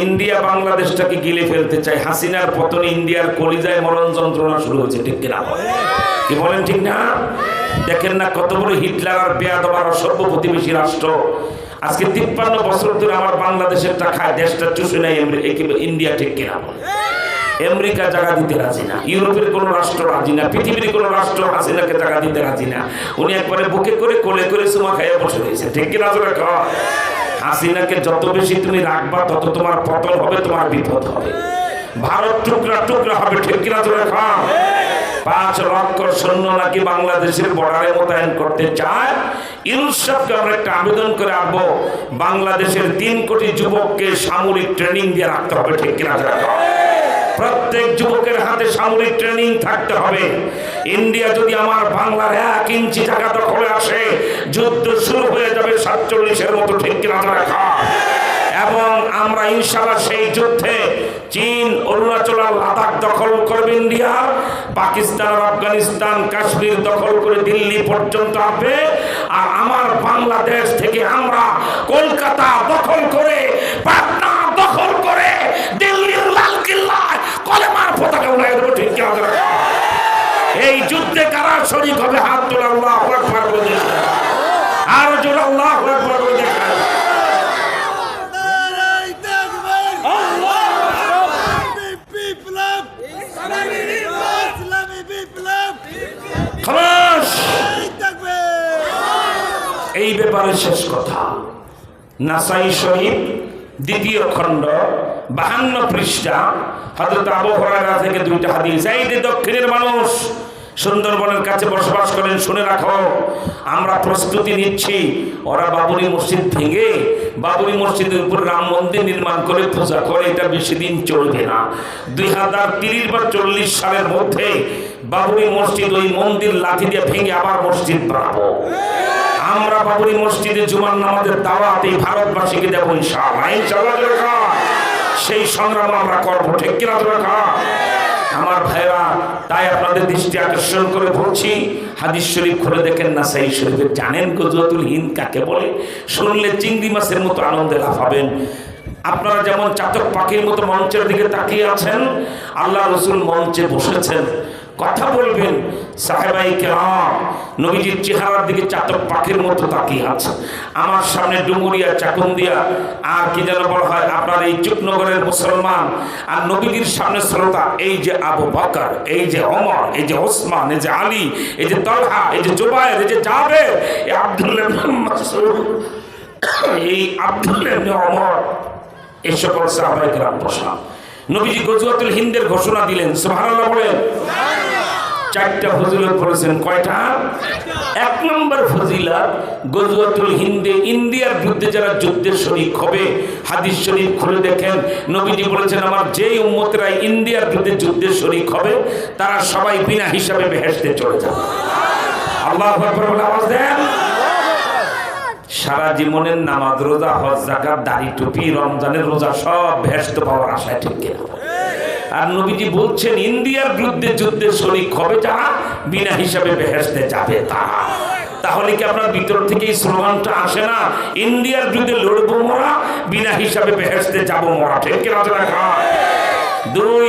India বাংলাদেশটাকে গিলে ফেলতে চায়। হাসিনার পতনে ইন্ডিয়ার কলিজায় মরণ যন্ত্রণা শুরু হয়েছে, ঠিক কিনা? কি বলেন ঠিক না? দেখেন না কত বড় হিটলার আর বেয়াদবার সর্ব প্রতিবেশী রাষ্ট্র। আজকে তিপ্পান্ন বছর ধরে আমার বাংলাদেশের টাকা দেশটা চুষে নেয় ইন্ডিয়া ঠিক কিনা বলে? আমেরিকা জায়গা দিতে রাজি না, ইউরোপের কোনো রাষ্ট্র রাজি না, পৃথিবীর কোনো রাষ্ট্র হাসিনাকে জায়গা দিতে রাজি না উনি একবারে বুকে করে কোলে করে সুমা খাইয়া বসে রয়েছে ঠিক কিনা? হাসিনাকে যত বেশি তুমি রাখবা, তত তোমার পতন হবে, তোমার বিপদ হবে ভারত টুকরা টুকরা হবে, ঠিক কিনা জোরে? পাঁচ লক্ষ সৈন্য নাকি বাংলাদেশের বর্ডারে মোতায়েন করতে চায় ইউনুসকে আমরা একটা আবেদন করে আসব বাংলাদেশের তিন কোটি যুবককে সামরিক ট্রেনিং দিয়ে রাখতে হবে, ঠিক কিনা? প্রত্যেক যুবকের হাতে সামরিক ট্রেনিং থাকতে হবে। ইন্ডিয়া যদি আমার বাংলার এক ইঞ্চি জায়গা দখলে আসে, যুদ্ধ শুরু হয়ে যাবে সাতচল্লিশের মতো, ঠিক কিনা রাখা এবং আমরা ইনশাল্লাহ সেই যুদ্ধে চীন, অরুণাচল আর লাদাখ দখল করবে ইন্ডিয়া, পাকিস্তান, আফগানিস্তান, কাশ্মীর দখল করে দিল্লি পর্যন্ত আসবে। আর আমার বাংলাদেশ থেকে আমরা কলকাতা দখল করে পাটনা দখল করে দিল্লির লাল কিল্লায় কলেমার পতাকা উড়াই দেবো ঠিক কি হবে? এই যুদ্ধে কারা শরীক হবে, হাত তোলা, আল্লাহ আকবার বলে দেখা আর জোর আল্লাহ আকবার বলে দেখা নারাই তাকবীর ইসলামী বিপ্লব ইসলামী বিপ্লব খামাস নারাই তাকবীর এই ব্যাপারে শেষ কথা। নাসাই শহীদ দ্বিতীয় খণ্ড, বাহান্ন পৃষ্ঠা হজরত থেকে দুইটা হাদিস। এই দক্ষিণের মানুষ সুন্দরবনের কাছে বসবাস করেন, শুনে রাখো, আমরা প্রস্তুতি নিচ্ছি। ওরা বাবুরি মসজিদ ভেঙে বাবুরি মসজিদের উপর রাম মন্দির নির্মাণ করে পূজা করে, এটা বেশি দিন চলবে না। দুই হাজার তিরিশ বা চল্লিশ সালের মধ্যে বাবুরি মসজিদ ওই মন্দির লাঠি দিয়ে ভেঙে আবার মসজিদ বানাবো। আমরা বাবুরি মসজিদে জুমান নামাজের দাওয়াত এই ভারতবাসীকে দেবো ইনশাআল্লাহ। ইনশাআল্লাহ সেই সংগ্রাম আমরা করব, ঠিক কিনা আমার ভাইরা তাই আপনাদের দৃষ্টি আকর্ষণ করে বলছি, হাদিস শরীফ খুলে দেখেন না সেই শরীফে জানেন গজওয়াতুল হিন্দ কাকে বলে? শুনলে চিংড়ি মাছের মতো আনন্দে লাভ হবেন আপনারা যেমন চাতক পাখির মতো মঞ্চের দিকে তাকিয়ে আছেন, আল্লাহ রসুল মঞ্চে বসেছেন। কথা বলবেন। সাহেবাই কেরাম, নবীজির চেহারার দিকে চাতক পাখির মতো তাকিয়ে আছে। আমার সামনে ডুমুরিয়া, চাকুন্দিয়া, আর কি যেন বলা হয়, আপনার এই চুপনগরের মুসলমান আর নবীজির সামনে শ্রোতা, এই যে আবু বকর, এই যে অমর এই যে ওসমান, এই যে আলী, এই যে তলহা, এই যে জুবায়ের এই যে জাবের, এই আব্দুল্লাহ এই ইবনে অমর এই সকল সাহাবাই গ্রাম বসা। নবীজি গজওয়াতুল হিন্দের ঘোষণা দিলেন, সুবহানাল্লাহ বলেন। চারটা ফজিলত করেছেন কয়টা? এক নম্বর ফজিলত, গজওয়াতুল হিন্দে, ইন্ডিয়ার বিরুদ্ধে যারা যুদ্ধের শরিক হবে, হাদিস শরীফ খুলে দেখেন। নবীজি বলেছেন, আমার যেই উম্মতেরা ইন্ডিয়ার বিরুদ্ধে যুদ্ধের শরিক হবে, তারা সবাই বিনা হিসাবে বেহেশতে চলে যাবে। আল্লাহ আওয়াজ দেন। সারা জীবনের নামাজ, রোজা, হজ জাকাত দাড়ি, টুপি, রমজানের রোজা সব ভেস্ত পাওয়ার আশায় ঠিক কিনা। আর নবীজি বলছেন, ইন্ডিয়ার বিরুদ্ধে যুদ্ধে শরিক হবে যারা, বিনা হিসাবে বেহেস্তে যাবে তারা। তাহলে কি আপনার ভিতর থেকে এই স্লোগানটা আসে না? ইন্ডিয়ার যুদ্ধে লড়বো মরা, বিনা হিসাবে বেহেস্তে যাব মরা। ঠিক কিনা। দুই,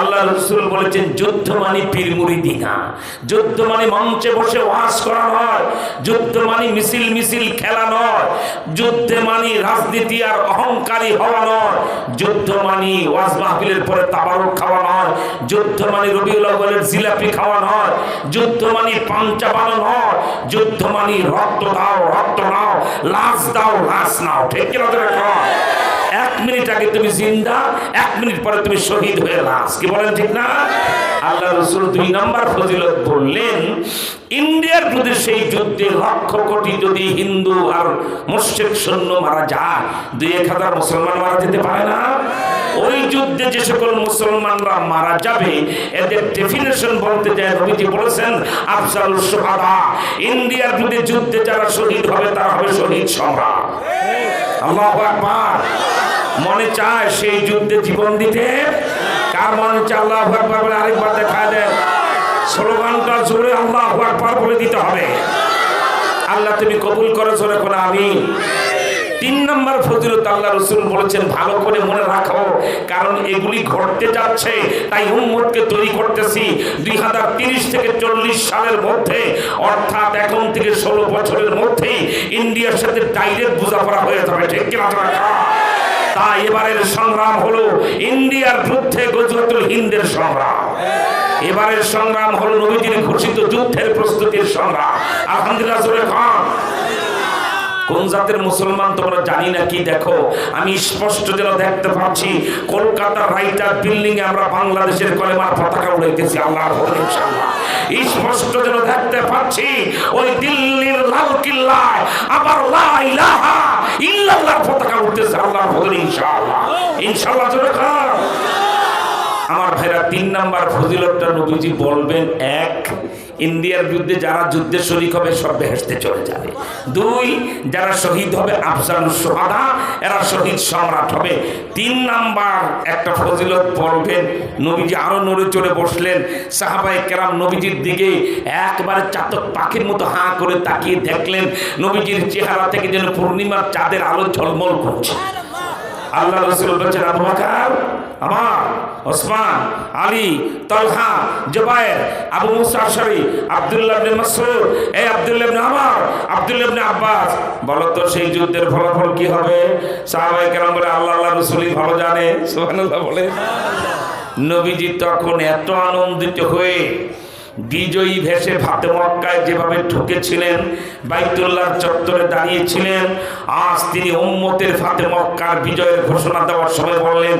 আল্লাহ রসুল বলেছেন, যুদ্ধ মানে পীরমুড়ি দিনা যুদ্ধ মানে মঞ্চে বসে ওয়াজ করা নয়, যুদ্ধ মানে মিছিল মিছিল খেলা নয়, যুদ্ধে মানে রাজনীতি আর অহংকারী হওয়া নয়, যুদ্ধ মানে ওয়াজ মাহফিলের পরে তাবারক খাওয়া নয়, যুদ্ধ মানে রবিউল জিলাপি খাওয়া নয়, যুদ্ধ মানে পাঞ্চা বানো নয়, যুদ্ধ মানে রক্ত দাও, রক্ত নাও, লাশ দাও, লাশ নাও। ঠিক কিনা আগে তুমি জিন্দা, এক মিনিট পরে তুমি শহীদ হয়ে লাশ। কি বলেন ঠিক না? আল্লাহ রসুল দুই নম্বর ফজিলত বললেন, ইন্ডিয়ার বিরুদ্ধে সেই যুদ্ধে লক্ষ কোটি যদি হিন্দু আর মুসলিম সৈন্য মারা যায়, দুই এক হাজার মুসলমান মারা যেতে পারে না? ওই যুদ্ধে যে সকল মুসলমানরা মারা যাবে, এদের ডেফিনেশন বলতে যায় রবিজি বলেছেন আফসাল সোহাদা। ইন্ডিয়ার বিরুদ্ধে যুদ্ধে যারা শহীদ হবে, তারা হবে শহীদ সম্রাট। আল্লাহ আকবার। মনে চায় সেই যুদ্ধে জীবন দিতে। কার মনে চায় আল্লাহ আকবার বলে আরেকবার দেখা দেয় স্লোগানটা জোরে আল্লাহ আকবার বলে দিতে হবে। আল্লাহ তুমি কবুল করেছ রেখো না আমি তিন নম্বর ফজিলত আল্লাহ রসুল বলেছেন, ভালো করে মনে রাখো, কারণ এগুলি ঘটতে যাচ্ছে, তাই উম্মতকে তৈরি করতেছি দুই হাজার তিরিশ থেকে চল্লিশ সালের মধ্যে, অর্থাৎ এখন থেকে ষোলো বছরের মধ্যেই ইন্ডিয়ার সাথে ডাইরেক্ট বোঝাপড়া হয়ে যাবে, ঠিক কিনা? তাই এবারের সংগ্রাম হলো ইন্ডিয়ার বিরুদ্ধে গজরাতুল হিন্দের সংগ্রাম। এবারের সংগ্রাম হলো নবীজির ঘোষিত যুদ্ধের প্রস্তুতির সংগ্রাম। আলহামদুলিল্লাহ খান কোন। জাতের মুসলমান তোমরা জানি না, কি দেখো? আমি স্পষ্ট যেন দেখতে পাচ্ছি, কলকাতার রাইটার বিল্ডিং এ আমরা বাংলাদেশের কলেমার পতাকা উড়াইতেছি ইনশাআল্লাহ। স্পষ্ট যেন দেখতে পাচ্ছি, ওই দিল্লির লাল কিল্লায় আবার লা ইলাহা ইল্লাল্লাহর পতাকা উঠতেছে আল্লাহর ইনশাল্লাহ ইনশাআল্লাহ। ইনশাআল্লাহ জোরে খান। আমার ভাইরা তিন নাম্বার ফজিলতটা নবীজি বলবেন, এক, ইন্ডিয়ার বিরুদ্ধে যারা যুদ্ধে শরিক হবে, সব বেহেস্তে চলে যাবে। দুই, যারা শহীদ হবে আফজাল সোহাদা, এরা শহীদ সম্রাট হবে। তিন নাম্বার একটা ফজিলত বলবেন, নবীজি আরও নড়ে চড়ে বসলেন। সাহাবাই কেরাম নবীজির দিকে একবারে চাতক পাখির মতো হাঁ করে তাকিয়ে দেখলেন, নবীজির চেহারা থেকে যেন পূর্ণিমার চাঁদের আলো ঝলমল করছে। আল্লাহ রসুল বলছেন, আবু বকর, আমার, ওসমান, আলী, তলহা জুবায়ের আবু মুসা আশারি আব্দুল্লাহ ইবনে মাসউদ, এই আব্দুল্লাহ ইবনে আমর, আব্দুল্লাহ ইবনে আব্বাস। বলো তো, সেই যুদ্ধের ফলাফল কি হবে? সাহাবায়ে কেরাম বলে, আল্লাহ আল্লাহ রসুলই ভালো জানে। সুবহানাল্লাহ বলে। নবীজি তখন এত আনন্দিত হয়ে বিজয়ী ভেসে ফাতে মক্কায় যেভাবে ঢুকেছিলেন বাইতুল্লাহ চত্বরে দাঁড়িয়েছিলেন, আজ তিনি উম্মতের ফাতে মক্কার বিজয়ের ঘোষণা দেওয়ার সময় বললেন